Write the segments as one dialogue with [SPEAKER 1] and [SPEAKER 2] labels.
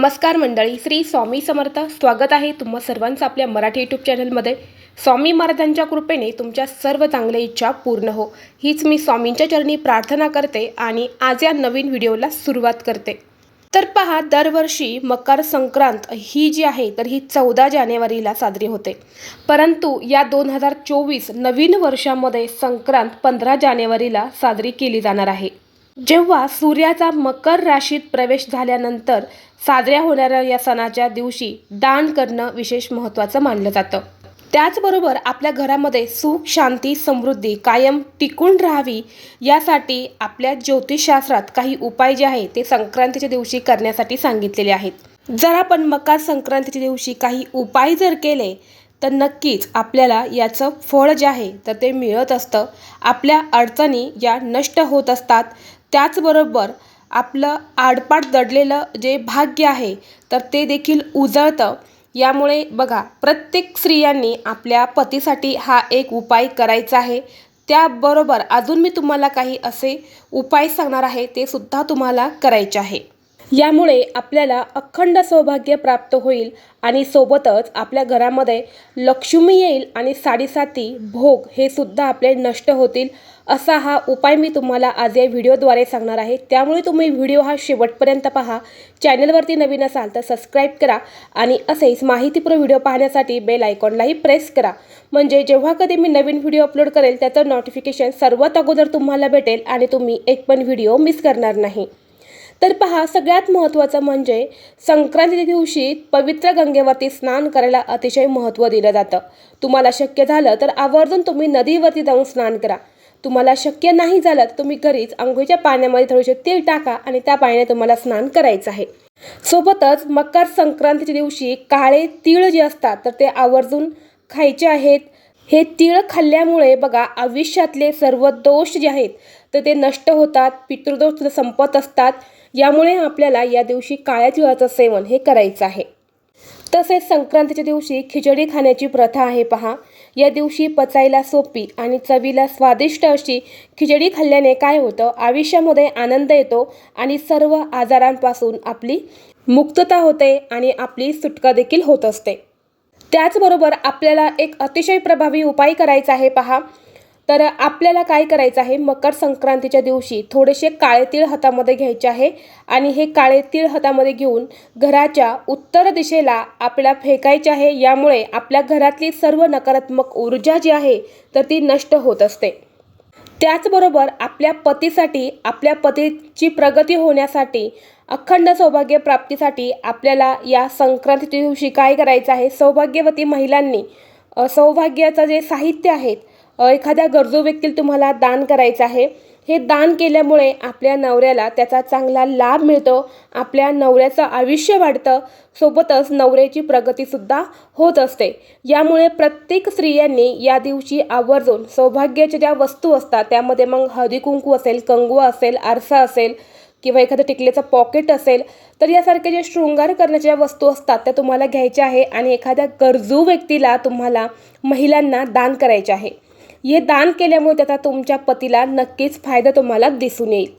[SPEAKER 1] नमस्कार मंडळी श्री स्वामी समर्थ. स्वागत आहे तुम्हा सर्वांचं आपल्या मराठी यूट्यूब चॅनलमध्ये स्वामी महाराजांच्या कृपेने तुमच्या सर्व चांगल्या इच्छा पूर्ण हो. हीच मी स्वामींच्या चरणी प्रार्थना करते आणि आज या नवीन व्हिडिओला सुरुवात करते. तर पहा दरवर्षी मकर संक्रांत ही जी आहे तर ही चौदा जानेवारीला साजरी होते. परंतु या दोन हजार चोवीस नवीन वर्षामध्ये संक्रांत पंधरा जानेवारीला साजरी केली जाणार आहे. जेव्हा सूर्याचा मकर राशीत प्रवेश झाल्यानंतर साजऱ्या होणाऱ्या या सणाच्या दिवशी दान करणं विशेष महत्त्वाचं मानलं जातं. त्याचबरोबर आपल्या घरामध्ये सुख शांती समृद्धी कायम टिकून राहावी यासाठी आपल्या ज्योतिषशास्त्रात काही उपाय जे आहेत ते संक्रांतीच्या दिवशी करण्यासाठी सांगितलेले आहेत. जर आपण मकर संक्रांतीच्या दिवशी काही उपाय जर केले तर नक्कीच आपल्याला याचं फळ जे आहे तर ते मिळत असतं. आपल्या अडचणी या नष्ट होत असतात. त्याचबरोबर आपलं आडपाट दडलेलं जे भाग्य आहे तर ते देखील उजळतं. यामुळे बघा प्रत्येक स्त्रियांनी आपल्या पतीसाठी हा एक उपाय करायचा आहे. त्याबरोबर अजून मी तुम्हाला काही असे उपाय सांगणार आहे ते सुद्धा तुम्हाला करायचे आहे. यामुळे आपल्याला अखंड सौभाग्य प्राप्त होईल आणि सोबतच आपल्या घरामध्ये लक्ष्मी येईल आणि साडेसाती भोग हे सुद्धा आपले नष्ट होतील असा हा उपाय मी तुम्हाला आज या व्हिडिओद्वारे सांगणार आहे. त्यामुळे तुम्ही व्हिडिओ हा शेवटपर्यंत पहा. चॅनलवरती नवीन असाल तर सबस्क्राईब करा आणि असेच माहितीपूर्ण व्हिडिओ पाहण्यासाठी बेल आयकॉनलाही प्रेस करा. म्हणजे जेव्हा कधी मी नवीन व्हिडिओ अपलोड करेल त्याचं नोटिफिकेशन सर्वात अगोदर तुम्हाला भेटेल आणि तुम्ही एक पण व्हिडिओ मिस करणार नाही. तर पहा सगळ्यात महत्त्वाचं म्हणजे संक्रांती दिवशी पवित्र गंगेवरती स्नान करायला अतिशय महत्त्व दिलं जातं. तुम्हाला शक्य झालं तर आवर्जून तुम्ही नदीवरती जाऊन स्नान करा. तुम्हाला शक्य नाही झालं तर तुम्ही घरीच आंघोळीच्या पाण्यामध्ये थोडेसे तेल टाका आणि त्या पाण्याने तुम्हाला स्नान करायचं आहे. सोबतच मकर संक्रांतीच्या दिवशी काळे तीळ जे असतात तर ते आवर्जून खायचे आहेत. हे तीळ खाल्ल्यामुळे बघा आयुष्यातले सर्व दोष जे आहेत तर ते नष्ट होतात पितृदोष संपत असतात. यामुळे आपल्याला या दिवशी काळ्या तिळाचं सेवन हे करायचं आहे. तसेच संक्रांतीच्या दिवशी खिचडी खाण्याची प्रथा आहे पहा. या दिवशी पचायला सोपी आणि चवीला स्वादिष्ट अशी खिचडी खाल्ल्याने काय होतं? आयुष्यामध्ये आनंद येतो आणि सर्व आजारांपासून आपली मुक्तता होते आणि आपली सुटका देखील होत असते. त्याचबरोबर आपल्याला एक अतिशय प्रभावी उपाय करायचा आहे पहा. तर आपल्याला काय करायचं आहे? मकर संक्रांतीच्या दिवशी थोडेसे काळे तीळ हातामध्ये घ्यायचे आहे आणि हे काळे तीळ हातामध्ये घेऊन घराच्या उत्तर दिशेला आपल्याला फेकायचे आहे. यामुळे आपल्या घरातली सर्व नकारात्मक ऊर्जा जी आहे तर ती नष्ट होत असते. त्याचबरोबर आपल्या पतीसाठी आपल्या पतीची प्रगती होण्यासाठी अखंड सौभाग्य प्राप्तीसाठी आपल्याला या संक्रांतीच्या दिवशी काय करायचं आहे? सौभाग्यवती महिलांनी सौभाग्याचं जे साहित्य आहेत एखाद्या गरजू व्यक्तीला तुम्हाला दान करायचं आहे. हे दान केल्यामुळे आपल्या नवऱ्याला त्याचा चांगला लाभ मिळतो. आपल्या नवऱ्याचं आयुष्य वाढतं. सोबतच नवऱ्याची प्रगतीसुद्धा होत असते. यामुळे प्रत्येक स्त्रियांनी या दिवशी आवर्जून सौभाग्याच्या ज्या वस्तू असतात त्यामध्ये मग हळदीकुंकू असेल कंगवा असेल आरसा असेल किंवा एखादं टिकलेचं पॉकेट असेल तर यासारख्या ज्या शृंगार करण्याच्या वस्तू असतात त्या तुम्हाला घ्यायच्या आहे आणि एखाद्या गरजू व्यक्तीला तुम्हाला महिलांना दान करायचे आहे. हे दान केल्यामुळे त्याचा तुमच्या पतीला नक्कीच फायदा तुम्हाला दिसून येईल.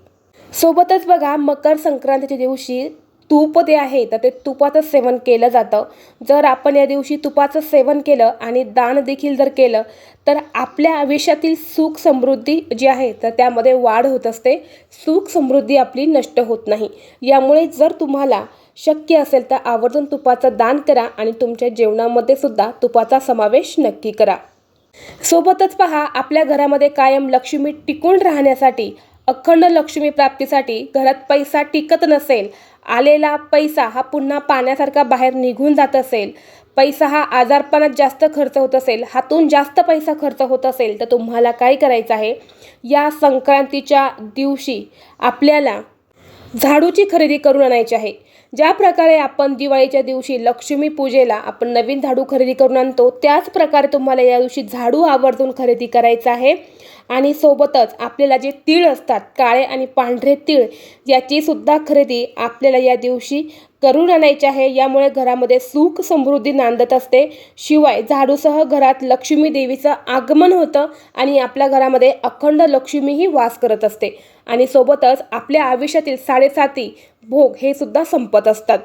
[SPEAKER 1] सोबतच बघा मकर संक्रांतीच्या दिवशी तूप जे आहे तर ते तुपाचं सेवन केलं जातं. जर आपण या दिवशी तुपाचं सेवन केलं आणि दान देखील जर केलं तर आपल्या आयुष्यातील सुख समृद्धी जी आहे तर त्यामध्ये वाढ होत असते. सुख समृद्धी आपली नष्ट होत नाही. यामुळे जर तुम्हाला शक्य असेल तर आवर्जून तुपाचं दान करा आणि तुमच्या जेवणामध्ये सुद्धा तुपाचा समावेश नक्की करा. सोबतच पहा आपल्या घरामध्ये कायम लक्ष्मी टिकून राहण्यासाठी अखंड लक्ष्मी प्राप्तीसाठी घरात पैसा टिकत नसेल आलेला पैसा हा पुन्हा पाण्यासारखा बाहेर निघून जात असेल. पैसा हा आजारपणात जास्त खर्च होत असेल हातून जास्त पैसा खर्च होत असेल तर तुम्हाला काय करायचं आहे? या संक्रांतीच्या दिवशी आपल्याला झाडूची खरेदी करून आणायची आहे. ज्या प्रकारे आपण दिवाळीच्या दिवशी लक्ष्मी पूजेला आपण नवीन झाडू खरेदी करून आणतो त्याच प्रकारे तुम्हाला या दिवशी झाडू आवर्जून खरेदी करायचं आहे. आणि सोबतच आपल्याला जे तीळ असतात काळे आणि पांढरे तीळ याची सुद्धा खरेदी आपल्याला या दिवशी करून आणायची आहे. यामुळे घरामध्ये सुख समृद्धी नांदत असते. शिवाय झाडूसह घरात लक्ष्मी देवीचं आगमन होतं आणि आपल्या घरामध्ये अखंड लक्ष्मीही वास करत असते. आणि सोबतच आपल्या आयुष्यातील साडेसाती भोग हे सुद्धा संपत असतात.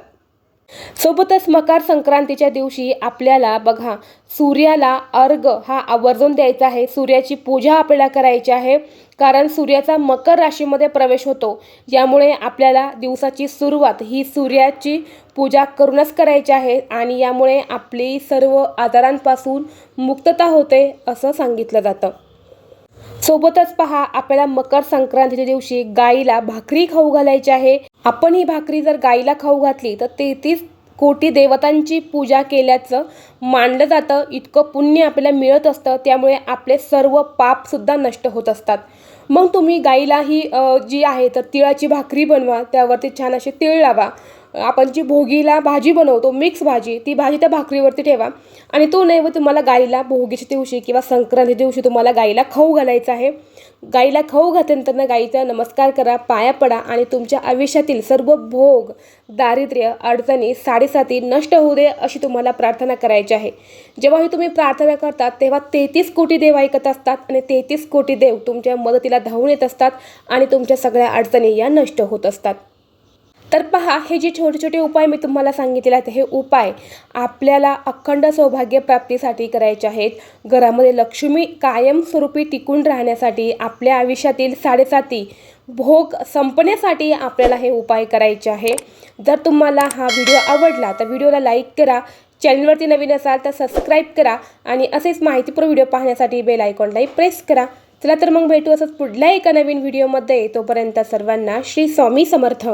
[SPEAKER 1] सोबतच मकर संक्रांतीच्या दिवशी आपल्याला बघा सूर्याला अर्घ हा आवर्जून द्यायचा आहे. सूर्याची पूजा आपल्याला करायची आहे. कारण सूर्याचा मकर राशीमध्ये प्रवेश होतो. यामुळे आपल्याला दिवसाची सुरुवात ही सूर्याची पूजा करूनच करायची आहे आणि यामुळे आपली सर्व आजारांपासून मुक्तता होते असं सांगितलं जातं. सोबतच पहा आपल्याला मकर संक्रांतीच्या दिवशी गाईला भाकरी खाऊ घालायची आहे. आपण ही भाकरी जर गाईला खाऊ घातली तर तेहतीस कोटी देवतांची पूजा केल्याचं मानलं जातं. इतकं पुण्य आपल्याला मिळत असतं. त्यामुळे आपले सर्व पापसुद्धा नष्ट होत असतात. मग तुम्ही गाईला ही जी आहे तर तिळाची भाकरी बनवा. त्यावरती छान असे तीळ लावा. आपण जी भोगीला भाजी बनवतो मिक्स भाजी ती भाजी त्या भाकरीवरती ठेवा. आणि तो नैव तुम्हाला गाईला भोगीच्या दिवशी किंवा संक्रांती दिवशी तुम्हाला गाईला खाऊ घालायचा आहे. गाईला खाऊ घातल्यानंतर गाईचा नमस्कार करा पाया पडा आणि तुमच्या आयुष्यातील सर्व भोग दारिद्र्य अडचणी साडेसाती नष्ट होऊ दे अशी तुम्हाला प्रार्थना करायची आहे. जेव्हाही तुम्ही प्रार्थना करतात तेव्हा तेहतीस कोटी देव ऐकत असतात आणि तेहतीस कोटी देव तुमच्या मदतीला धावून येत असतात आणि तुमच्या सगळ्या अडचणी या नष्ट होत असतात. तर पहा हे जे छोटे छोटे उपाय मी तुम्हाला सांगितलेले आहेत हे उपाय आपल्याला अखंड सौभाग्य प्राप्तीसाठी करायचे आहेत. घरामध्ये लक्ष्मी कायमस्वरूपी टिकून राहण्यासाठी आपल्या आयुष्यातील साडेसाती भोग संपण्यासाठी आपल्याला हे उपाय करायचे आहे. जर तुम्हाला हा व्हिडिओ आवडला तर व्हिडिओला लाईक करा चॅनलवरती नवीन असाल तर सबस्क्राईब करा आणि असेच माहितीपूर्ण व्हिडिओ पाहण्यासाठी बेल आयकॉनलाही प्रेस करा. चला तर मग भेटू असंच पुढल्या एका नवीन व्हिडिओमध्ये. तोपर्यंत सर्वांना श्री स्वामी समर्थ.